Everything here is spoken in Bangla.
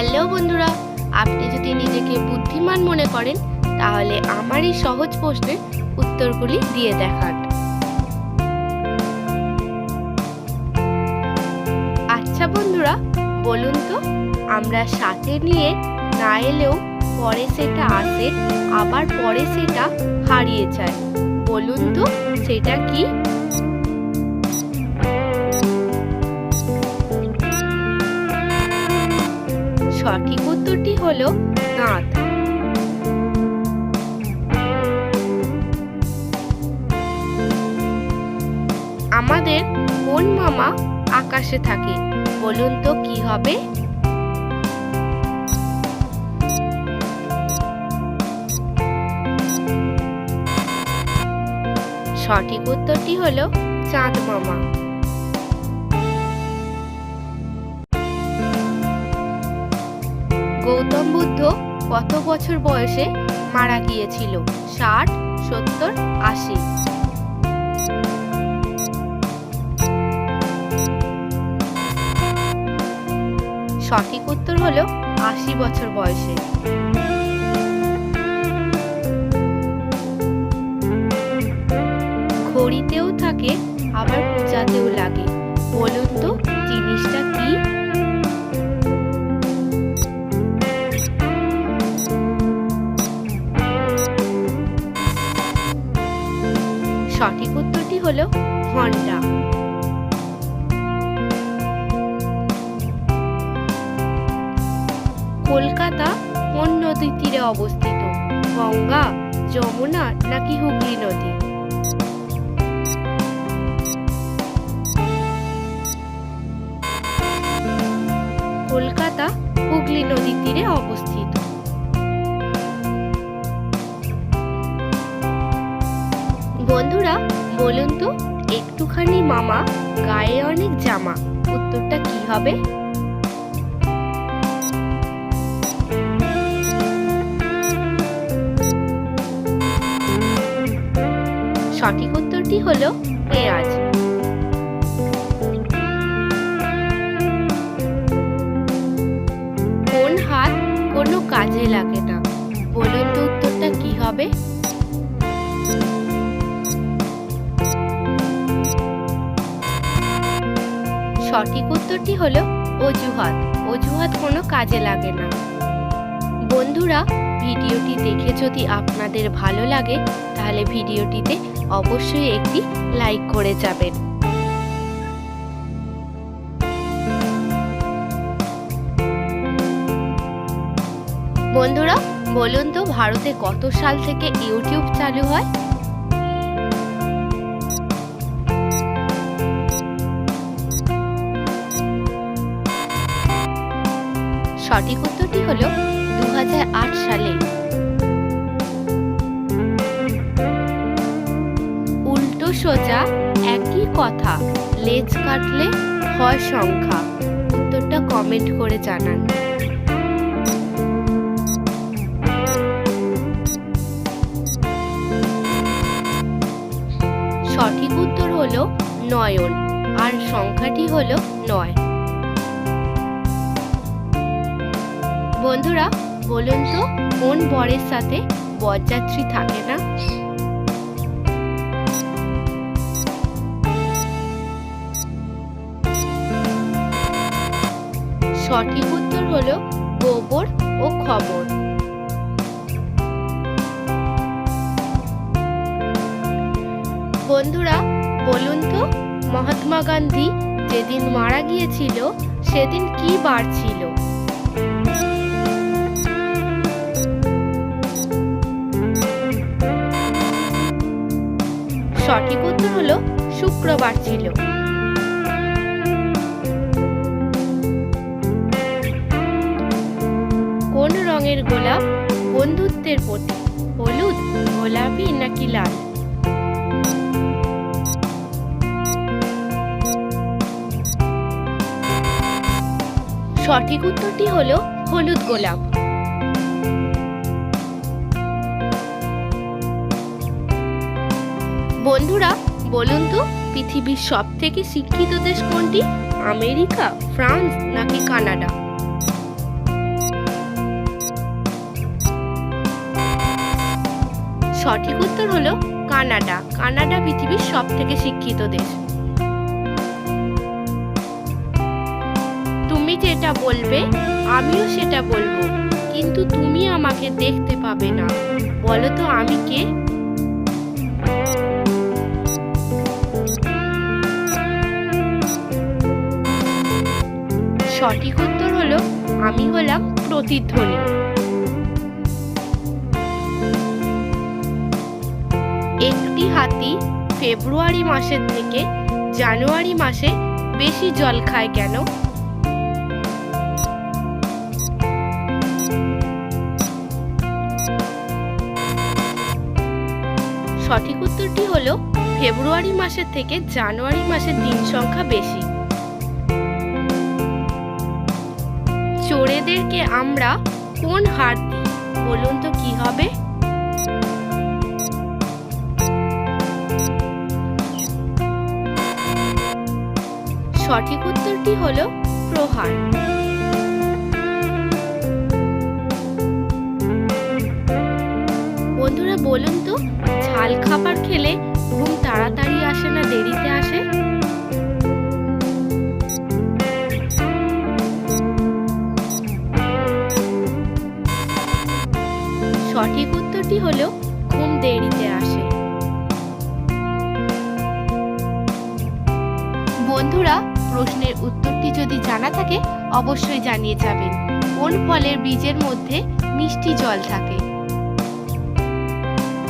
হ্যালো বন্ধুরা, আপনি যদি নিজেকে বুদ্ধিমান মনে করেন, তাহলে আমার এই সহজ প্রশ্নের উত্তরগুলি দিয়ে দেখান। আচ্ছা বন্ধুরা, বলুন তো, আমরা সাথে নিয়ে না এলেও পরে সেটা আসে, আবার পরে সেটা হারিয়ে যায়। বলুন তো, সেটা কি? হলো দাঁত আমাদের কোন মামা আকাশে থাকে? বলুন তো কি হবে? সঠিক উত্তরটি হলো চাঁদ মামা। গৌতম বুদ্ধ কত বছর বয়সে মারা গিয়েছিল? ষাট, সত্তর, আশি। সঠিক উত্তর হলো আশি বছর বয়সে। ঘড়িতেও থাকে, আবার পূজাতেও লাগে। বলুন তো, জিনিসটা কি? হলো ঘণ্টা। কলকাতা কোন নদীর তীরে অবস্থিত? গঙ্গা, যমুনা নাকি হুগলি নদী? কলকাতা হুগলি নদীর তীরে অবস্থিত। বন্ধুরা, বলুন তো, একটুখানি মামা গায়ে অনেক জামা, উত্তরটা কি হবে? সঠিক উত্তরটি হলো পেঁয়াজ। কোন হাত কোনো কাজে লাগে না? বলুন তো উত্তরটা কি হবে? সঠিক উত্তরটি হলো অজুহাত। অজুহাত কোনো কাজে লাগে না। বন্ধুরা, ভিডিওটি দেখে যদি আপনাদের ভালো লাগে, তাহলে ভিডিওটিতে অবশ্যই একটি লাইক করে যাবেন। বন্ধুরা, বলুন তো ভারতে কত সাল থেকে ইউটিউব চালু হয়? সঠিক উত্তরটি হল দু হাজার আট সালে। উল্টো সোজা একই কথা, লেজ কাটলে হয় সংখ্যা। উত্তরটা কমেন্ট করে জানান। সঠিক উত্তর হলো নয়ন, আর সংখ্যাটি হলো নয়। বন্ধুরা, বলুন তো, কোন বরের সাথে বরযাত্রী থাকে না? সঠিক উত্তর হলো গোবর ও খবর। বন্ধুরা, বলুন তো, মহাত্মা গান্ধী যেদিন মারা গিয়েছিল, সেদিন কি বার ছিল? সঠিক উত্তর হলো শুক্রবার ছিল। কোন রঙের গোলাপ বন্ধুত্বের প্রতীক, হলুদ, গোলাপি নাকি লাল? সঠিক উত্তরটি হলো হলুদ গোলাপ। বন্ধুরা, বলুন তো, পৃথিবীর সব থেকে শিক্ষিত দেশ কোনটি? আমেরিকা, ফ্রান্স নাকি কানাডা? সঠিক উত্তর হলো কানাডা। কানাডা পৃথিবীর সব থেকে শিক্ষিত দেশ। তুমি যেটা বলবে, আমিও সেটা বলব। কিন্তু তুমি আমাকে দেখতে পাবে না। বলো তো আমি কে? সঠিক উত্তর হলো, আমি হলাম প্রতিধ্বনি। একটি হাতি ফেব্রুয়ারি মাসের থেকে জানুয়ারি মাসে বেশি জল খায় কেন? সঠিক উত্তরটি হলো, ফেব্রুয়ারি মাসের থেকে জানুয়ারি মাসের দিন সংখ্যা বেশি। চোরেদেরকে আমরা কোন হার দিই? বলুন তো কি হবে? সঠিক উত্তরটি হলো প্রহার। বন্ধুরা, বলুন তো, ঝাল খাবার খেলে ঘুম তাড়াতাড়ি আসে না, দেরিতে আসে? বন্ধুরা, প্রশ্নের উত্তরটি যদি জানা থাকে, অবশ্যই জানিয়ে যাবেন। কোন ফলের বীজের মধ্যে মিষ্টি জল থাকে?